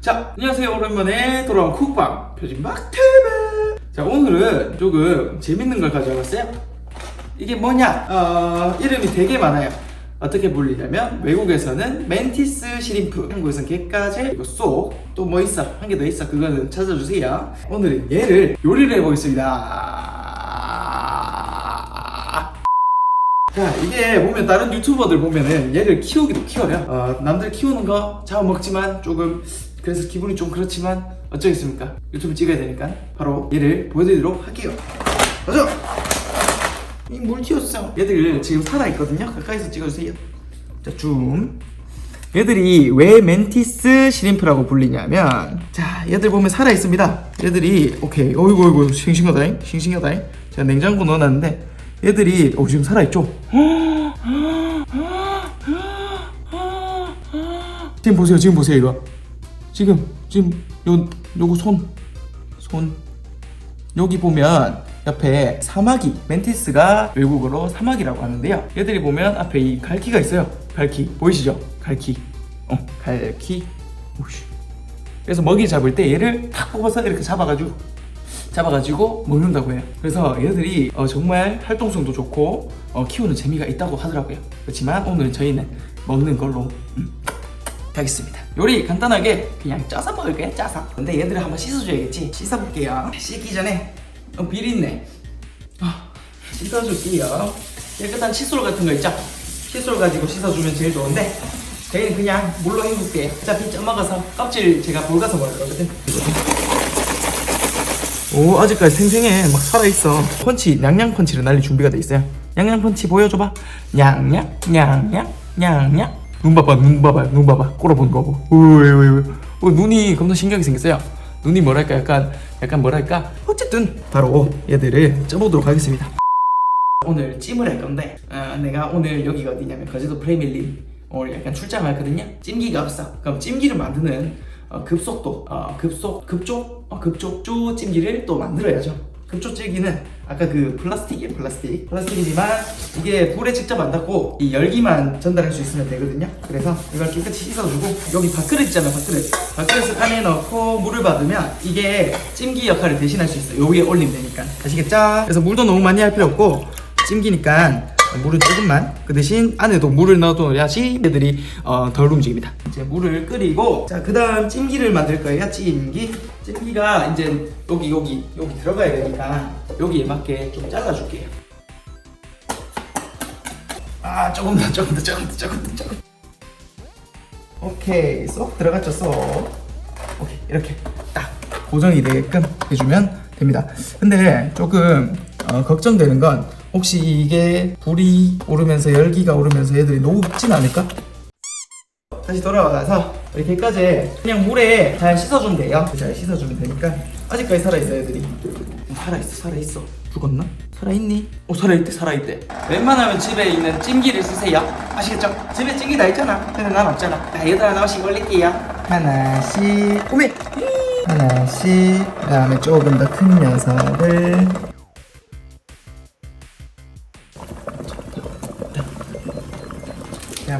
자 안녕하세요. 오랜만에 돌아온 쿡방 표진박 TV 자 오늘은 조금 재밌는 걸 가져왔어요. 이게 뭐냐? 어, 이름이 되게 많아요 어떻게 불리냐면 외국에서는 멘티스 시림프 한국에서는 게까지 그리고 쏙 또 뭐 있어? 한 개 더 있어? 그거는 찾아주세요. 오늘은 얘를 요리를 해보겠습니다. 자 이게 보면 다른 유튜버들 보면은 얘를 키우기도 키워요. 어, 남들 키우는 거 잡아먹지만 조금 그래서 기분이 좀 그렇지만 어쩌겠습니까? 유튜브 찍어야 되니까 바로 얘를 보여드리도록 할게요. 가자 이 물 튀었어. 얘들 지금 살아있거든요. 가까이서 찍어주세요. 자 줌. 얘들이 왜 멘티스 시림프라고 불리냐면 자 얘들 보면 살아있습니다. 얘들이 오케이. 어이구 어이구 싱싱하다잉. 싱싱하다잉. 제가 냉장고 넣어놨는데 얘들이 어 지금 살아있죠? 지금 보세요 지금 보세요 이거. 지금 지금 요 요거 손. 손. 여기 보면 옆에 사마귀 멘티스가 외국어로 사마귀라고 하는데요 얘들이 보면 앞에 이 갈퀴가 있어요 갈퀴 보이시죠 갈퀴 어 갈퀴 오씨 그래서 먹이 잡을 때 얘를 탁 뽑아서 이렇게 잡아가지고 잡아가지고 먹는다고 해요 그래서 얘들이 어, 정말 활동성도 좋고 어, 키우는 재미가 있다고 하더라고요 그렇지만 오늘 저희는 먹는 걸로 음, 하겠습니다. 요리 간단하게 그냥 짜서 먹을게요. 짜서. 근데 얘들을 한번 씻어줘야겠지. 씻어볼게요. 씻기 전에 어, 비린내. 아, 씻어줄게요. 깨끗한 칫솔 같은 거 있죠? 칫솔 가지고 씻어주면 제일 좋은데 저희는 그냥 물로 헹굴게요. 어차피 쪄먹어서 껍질 제가 볼가서 먹을 거거든. 오 아직까지 생생해 막 살아있어 펀치 냥냥 펀치를 날릴 준비가 돼 있어요 냥냥 펀치 보여줘봐 냥냥 냥냥 냥냥 눈 봐봐 눈 봐봐 눈 봐봐 꼬라보는 거 봐. 우우우 어, 눈이 겁나 신기하게 생겼어요 눈이 뭐랄까? 약간 약간 뭐랄까? 어쨌든 바로 얘들을 쪄보도록 하겠습니다. 오늘 찜을 할 건데 어, 내가 오늘 여기가 어디냐면 거제도 프레밀리 오늘 약간 출장을 했거든요. 찜기가 없어. 그럼 찜기를 만드는 어, 급속도 어, 급속 급조 어, 급조조 찜기를 또 만들어야죠 급조 찜기는 아까 그 플라스틱이에요 플라스틱. 플라스틱이지만 이게 불에 직접 안 닿고 이 열기만 전달할 수 있으면 되거든요. 그래서 이걸 깨끗이 씻어주고 여기 밥그릇 있잖아요 밥그릇. 밥그릇을 안에 넣고 물을 받으면 이게 찜기 역할을 대신할 수 있어요. 요 위에 올리면 되니까. 아시겠죠? 그래서 물도 너무 많이 할 필요 없고 찜기니까 물은 조금만 그 대신 안에도 물을 넣어둬야지 얘들이 어, 덜 움직입니다. 이제 물을 끓이고 자 그 다음 찜기를 만들 거예요 찜기. 찜기가 이제 여기 여기 여기 들어가야 되니까 여기에 맞게 좀 잘라줄게요. 아 조금 더 조금 더 조금 더 조금 더 조금 더. 오케이 쏙 들어갔죠 쏙. 오케이 이렇게 딱 고정이 되게끔 해주면 됩니다. 근데 조금 어, 걱정되는 건 혹시 이게 불이 오르면서 열기가 오르면서 얘들이 녹진 않을까? 다시 돌아와서 이렇게까지 그냥 물에 잘 씻어주면 돼요. 잘 씻어주면 되니까 아직까지 살아있어 애들이? 살아있어 살아있어. 죽었나? 살아있니? 오 살아있대 살아있대. 웬만하면 집에 있는 찜기를 쓰세요. 아시겠죠? 집에 찜기 다 있잖아. 근데 난 없잖아. 자 얘들 하나씩 올릴게요. 하나씩 오메 하나씩 그 다음에 조금 더 큰 녀석을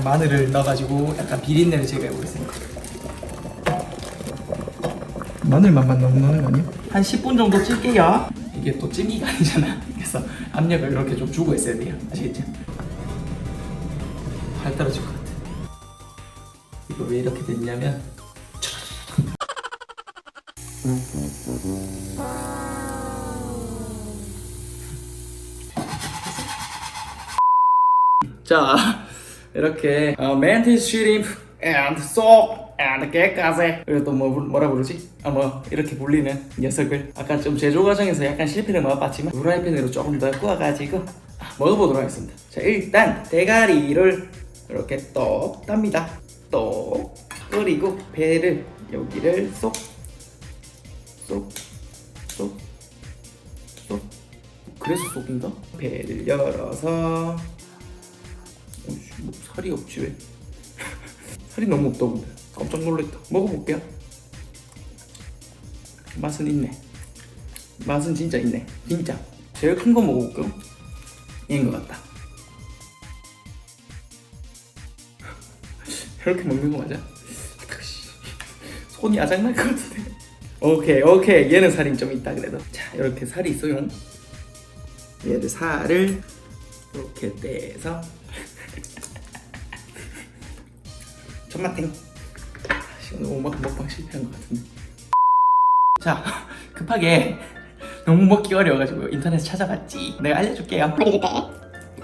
마늘을 넣어가지고 약간 비린내를 제거해 보겠습니다. 마늘만만 너무 넣는 거 아니야? 한 10분 정도 찔게요. 이게 또 찜기가 아니잖아. 그래서 압력을 이렇게 좀 주고 있어야 돼요. 아시겠죠? 발 떨어질 것 같아. 이거 왜 이렇게 됐냐면 자 이렇게 어, mantis shrimp and salt and 깨까지 그리고 또 뭐 뭐라 부르지? 아 뭐 이렇게 불리는 녀석을 아까 좀 제조 과정에서 약간 실패를 맛봤지만 후라이팬으로 조금 더 구워가지고 먹어보도록 하겠습니다 자 일단 대가리를 이렇게 똑 땁니다 똑 그리고 배를 여기를 쏙 쏙, 쏙, 쏙. 그래서 쏙인가? 배를 열어서 뭐 살이 없지 왜? 살이 너무 없다 근데. 깜짝 놀랐다. 먹어볼게요. 맛은 있네. 맛은 진짜 있네. 진짜. 제일 큰 거 먹어볼게요 얘인 것 같다. 이렇게 먹는 거 맞아? 손이 아작날 것 같은데. 오케이 오케이. 얘는 살이 좀 있다 그래도. 자 이렇게 살이 있어요. 얘들 살을 이렇게 떼서 전마탱 오늘 오막 먹방 실패한 것 같은데 자 급하게 너무 먹기 어려워가지고 인터넷 찾아봤지 내가 알려줄게요 머리를 빼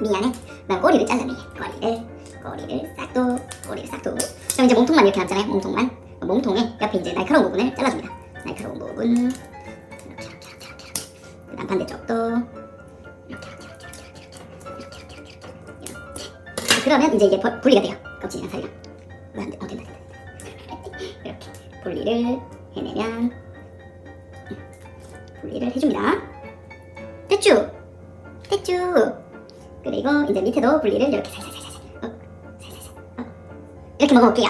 미안해 그다음 꼬리를 잘라 미해 꼬리를 꼬리를 싹도 꼬리를 싹도 그럼 이제 몸통만 이렇게 남잖아요 몸통만 그 몸통에 옆에 이제 날카로운 부분을 잘라줍니다 날카로운 부분 반대쪽도 이렇게 이렇게 이렇게 이렇게 이렇게 이렇게 이렇게 이렇게 그러면 이제 이게 버- 분리가 돼요 껍질이랑 살이랑 돼, 어, 된다 된다 이렇게 분리를 해내면 분리를 해줍니다. 대추 대추 그리고 이제 밑에도 분리를 이렇게 살살살살 어, 살살살 어. 이렇게 먹어볼게요.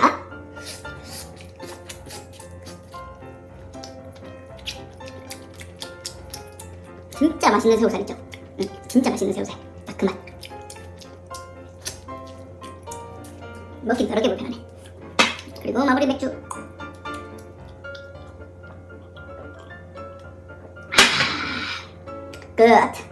진짜 맛있는 새우살 있죠? 응, 진짜 맛있는 새우살. 딱 그 맛 먹기 더럽게 불편하네 그리고 마무리 맥주 끝